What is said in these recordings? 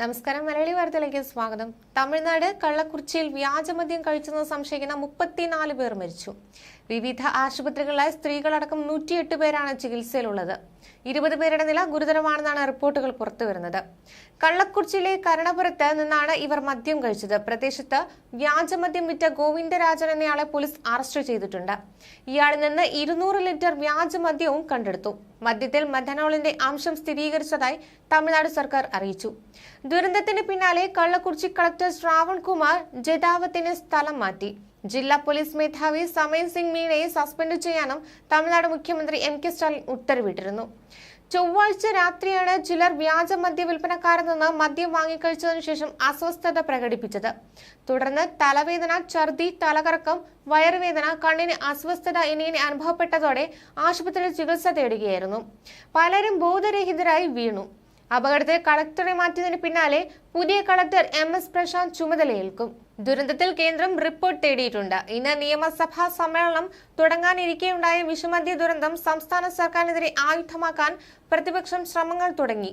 നമസ്കാരം. മലയാളി വാർത്തയിലേക്ക് സ്വാഗതം. തമിഴ്നാട് കള്ളക്കുറിച്ചിയിൽ വ്യാജമദ്യം കഴിച്ചെന്ന് സംശയിക്കുന്ന മുപ്പത്തിനാല് പേർ മരിച്ചു. വിവിധ ആശുപത്രികളിലായി സ്ത്രീകളടക്കം നൂറ്റിയെട്ട് പേരാണ് ചികിത്സയിലുള്ളത്. ഇരുപത് പേരുടെ നില ഗുരുതരമാണെന്നാണ് റിപ്പോർട്ടുകൾ പുറത്തു വരുന്നത് കള്ളക്കുറിച്ചിയിലെ കരണപുരത്ത് നിന്നാണ് ഇവർ മദ്യം കഴിച്ചത്. പ്രദേശത്ത് വ്യാജമദ്യം വിറ്റ ഗോവിന്ദരാജൻ എന്നയാളെ പോലീസ് അറസ്റ്റ് ചെയ്തിട്ടുണ്ട്. ഇയാളിൽ നിന്ന് ഇരുന്നൂറ് ലിറ്റർ വ്യാജമദ്യവും കണ്ടെടുത്തു. മദ്യത്തിൽ മെഥനോളിന്റെ അംശം സ്ഥിരീകരിച്ചതായി തമിഴ്നാട് സർക്കാർ അറിയിച്ചു. ദുരന്തത്തിന് പിന്നാലെ കള്ളക്കുറിച്ചി കളക്ടർ ശ്രാവൺ കുമാർ ജതാവത്തിന് സ്ഥലം മാറ്റി. ജില്ലാ പോലീസ് മേധാവി സമയൻ സിംഗ് മീണയെ സസ്പെൻഡ് ചെയ്യാനും തമിഴ്നാട് മുഖ്യമന്ത്രി എം കെ സ്റ്റാലിൻ ഉത്തരവിട്ടിരുന്നു. ചൊവ്വാഴ്ച രാത്രിയാണ് ചിലർ വ്യാജ മദ്യ വിൽപ്പനക്കാരിൽ നിന്ന് മദ്യം വാങ്ങിക്കഴിച്ചതിനു ശേഷം അസ്വസ്ഥത പ്രകടിപ്പിച്ചത്. തുടർന്ന് തലവേദന ഛർദി തലകറക്കം വയറുവേദന കണ്ണിന് അസ്വസ്ഥത എന്നിങ്ങനെ അനുഭവപ്പെട്ടതോടെ ആശുപത്രിയിൽ ചികിത്സ തേടുകയായിരുന്നു. പലരും ബോധരഹിതരായി വീണു. അപകടത്തിൽ കളക്ടറെ മാറ്റിയതിന് പിന്നാലെ പുതിയ കളക്ടർ എം എസ് പ്രശാന്ത് ചുമതലയേൽക്കും. ദുരന്തത്തിൽ കേന്ദ്രം റിപ്പോർട്ട് തേടിയിട്ടുണ്ട്. ഇന്ന് നിയമസഭാ സമ്മേളനം തുടങ്ങാനിരിക്കെയുണ്ടായ വിഷമദ്യ ദുരന്തം സംസ്ഥാന സർക്കാരിനെതിരെ ആയുധമാക്കാൻ പ്രതിപക്ഷം ശ്രമങ്ങൾ തുടങ്ങി.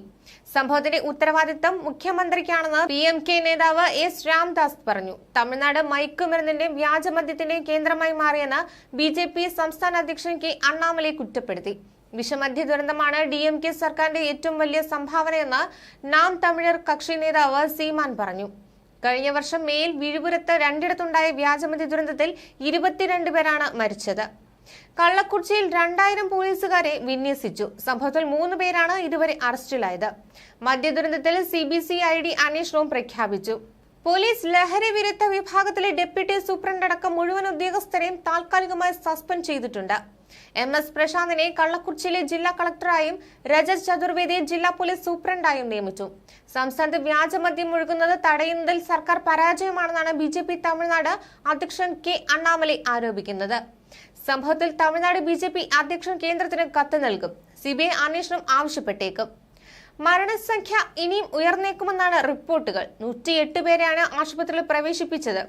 സംഭവത്തിന്റെ ഉത്തരവാദിത്തം മുഖ്യമന്ത്രിക്കാണെന്ന് പി എം കെ നേതാവ് എസ് രാംദാസ് പറഞ്ഞു. തമിഴ്നാട് മയക്കുമരുന്നിന്റെയും വ്യാജമദ്യത്തിന്റെയും കേന്ദ്രമായി മാറിയെന്ന് ബി ജെ പി സംസ്ഥാന അധ്യക്ഷൻ കെ അണ്ണാമലൈ കുറ്റപ്പെടുത്തി. വിഷമദ്യ ദുരന്തമാണ് ഡി എം കെ സർക്കാരിന്റെ ഏറ്റവും വലിയ സംഭാവനയെന്ന് നാം തമിഴർ കക്ഷി നേതാവ് സീമാൻ പറഞ്ഞു. കഴിഞ്ഞ വർഷം മേൽ വിഴുപുരത്ത് രണ്ടിടത്തുണ്ടായ വ്യാജമതി ദുരന്തത്തിൽ ഇരുപത്തിരണ്ട് പേരാണ് മരിച്ചത്. കള്ളക്കുറിച്ചിയിൽ രണ്ടായിരം പോലീസുകാരെ വിന്യസിച്ചു. സംഭവത്തിൽ മൂന്ന് പേരാണ് ഇതുവരെ അറസ്റ്റിലായത്. മദ്യദുരന്തത്തിൽ C B C I D അന്വേഷണവും പ്രഖ്യാപിച്ചു. പോലീസ് ലഹരി വിരുദ്ധ വിഭാഗത്തിലെ ഡെപ്യൂട്ടി സൂപ്രണ്ട് അടക്കം മുഴുവൻ ഉദ്യോഗസ്ഥരെയും താൽക്കാലികമായി സസ്പെൻഡ് ചെയ്തിട്ടുണ്ട്. എം എസ് പ്രശാന്തിനെ കള്ളക്കുറിച്ചിയിലെ ജില്ലാ കളക്ടറായും രജത് ചതുർവേദിയെ ജില്ലാ പോലീസ് സൂപ്രണ്ടായും നിയമിച്ചു. സംസ്ഥാനത്ത് വ്യാജമദ്യം ഒഴുകുന്നത് തടയുന്നതിൽ സർക്കാർ പരാജയമാണെന്നാണ് ബി ജെ പി തമിഴ്നാട് അധ്യക്ഷൻ കെ അണ്ണാമലൈ ആരോപിക്കുന്നത്. സംഭവത്തിൽ തമിഴ്നാട് ബി ജെ പി അധ്യക്ഷൻ കേന്ദ്രത്തിന് കത്ത് നൽകും. സിബിഐ അന്വേഷണം ആവശ്യപ്പെട്ടേക്കും. മരണസംഖ്യ ഇനിയും ഉയർന്നേക്കുമെന്നാണ് റിപ്പോർട്ടുകൾ. നൂറ്റിയെട്ട് പേരെയാണ് ആശുപത്രിയിൽ പ്രവേശിപ്പിച്ചത്.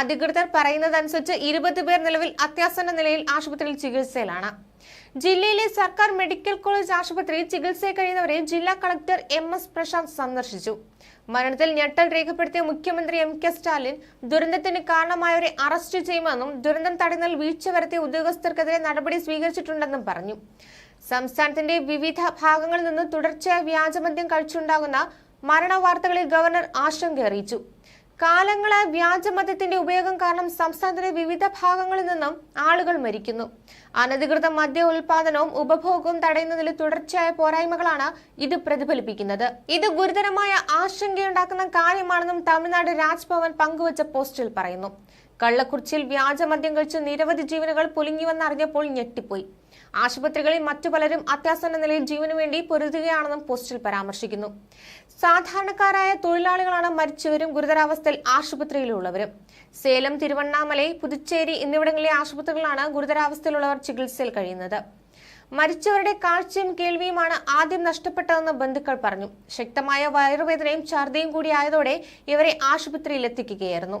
അധികൃതർ പറയുന്നതനുസരിച്ച് ഇരുപത് പേർ നിലവിൽ അത്യാസന്ന നിലയിൽ ആശുപത്രിയിൽ ചികിത്സയിലാണ്. ജില്ലയിലെ സർക്കാർ മെഡിക്കൽ കോളേജ് ആശുപത്രിയിൽ ചികിത്സയിൽ കഴിയുന്നവരെ ജില്ലാ കളക്ടർ എം എസ് പ്രശാന്ത് സന്ദർശിച്ചു. മരണത്തിൽ ഞെട്ടൽ രേഖപ്പെടുത്തിയ മുഖ്യമന്ത്രി എം കെ സ്റ്റാലിൻ ദുരന്തത്തിന് കാരണമായവരെ അറസ്റ്റ് ചെയ്യുമെന്നും ദുരന്തം തടയുന്നതിൽ വീഴ്ച വരുത്തിയ ഉദ്യോഗസ്ഥർക്കെതിരെ നടപടി സ്വീകരിച്ചിട്ടുണ്ടെന്നും പറഞ്ഞു. സംസ്ഥാനത്തിന്റെ വിവിധ ഭാഗങ്ങളിൽ നിന്ന് തുടർച്ചയായി വ്യാജമദ്യം കഴിച്ചുണ്ടാകുന്ന മരണ വാർത്തകളിൽ ഗവർണർ ആശങ്ക അറിയിച്ചു കാലങ്ങളായി വ്യാജമദ്യത്തിന്റെ ഉപയോഗം കാരണം സംസ്ഥാനത്തിന്റെ വിവിധ ഭാഗങ്ങളിൽ നിന്നും ആളുകൾ മരിക്കുന്നു. അനധികൃത മദ്യ ഉൽപാദനവും ഉപഭോഗവും തടയുന്നതിൽ തുടർച്ചയായ പോരായ്മകളാണ് ഇത് പ്രതിഫലിപ്പിക്കുന്നത്. ഇത് ഗുരുതരമായ ആശങ്കയുണ്ടാക്കുന്ന കാര്യമാണെന്നും തമിഴ്നാട് രാജ്ഭവൻ പങ്കുവച്ച പോസ്റ്റിൽ പറയുന്നു. കള്ളക്കുറിച്ചിയിൽ വ്യാജമദ്യം കഴിച്ച് നിരവധി ജീവനുകൾ പൊലിങ്ങിവെന്നറിഞ്ഞപ്പോൾ ഞെട്ടിപ്പോയി. ആശുപത്രികളിൽ മറ്റു പലരും അത്യാസന്ന നിലയിൽ ജീവനു വേണ്ടി പൊരുതുകയാണെന്നും പോസ്റ്റിൽ പരാമർശിക്കുന്നു. സാധാരണക്കാരായ തൊഴിലാളികളാണ് മരിച്ചവരും ഗുരുതരാവസ്ഥയിൽ ആശുപത്രിയിലുള്ളവരും. സേലം തിരുവണ്ണാമലൈ പുതുച്ചേരി എന്നിവിടങ്ങളിലെ ആശുപത്രികളിലാണ് ഗുരുതരാവസ്ഥയിലുള്ളവർ ചികിത്സയിൽ കഴിയുന്നത്. മരിച്ചവരുടെ കാഴ്ചയും കേൾവിയുമാണ് ആദ്യം നഷ്ടപ്പെട്ടതെന്ന് ബന്ധുക്കൾ പറഞ്ഞു. ശക്തമായ വയറുവേദനയും ഛർദിയും കൂടിയായതോടെ ഇവരെ ആശുപത്രിയിൽ എത്തിക്കുകയായിരുന്നു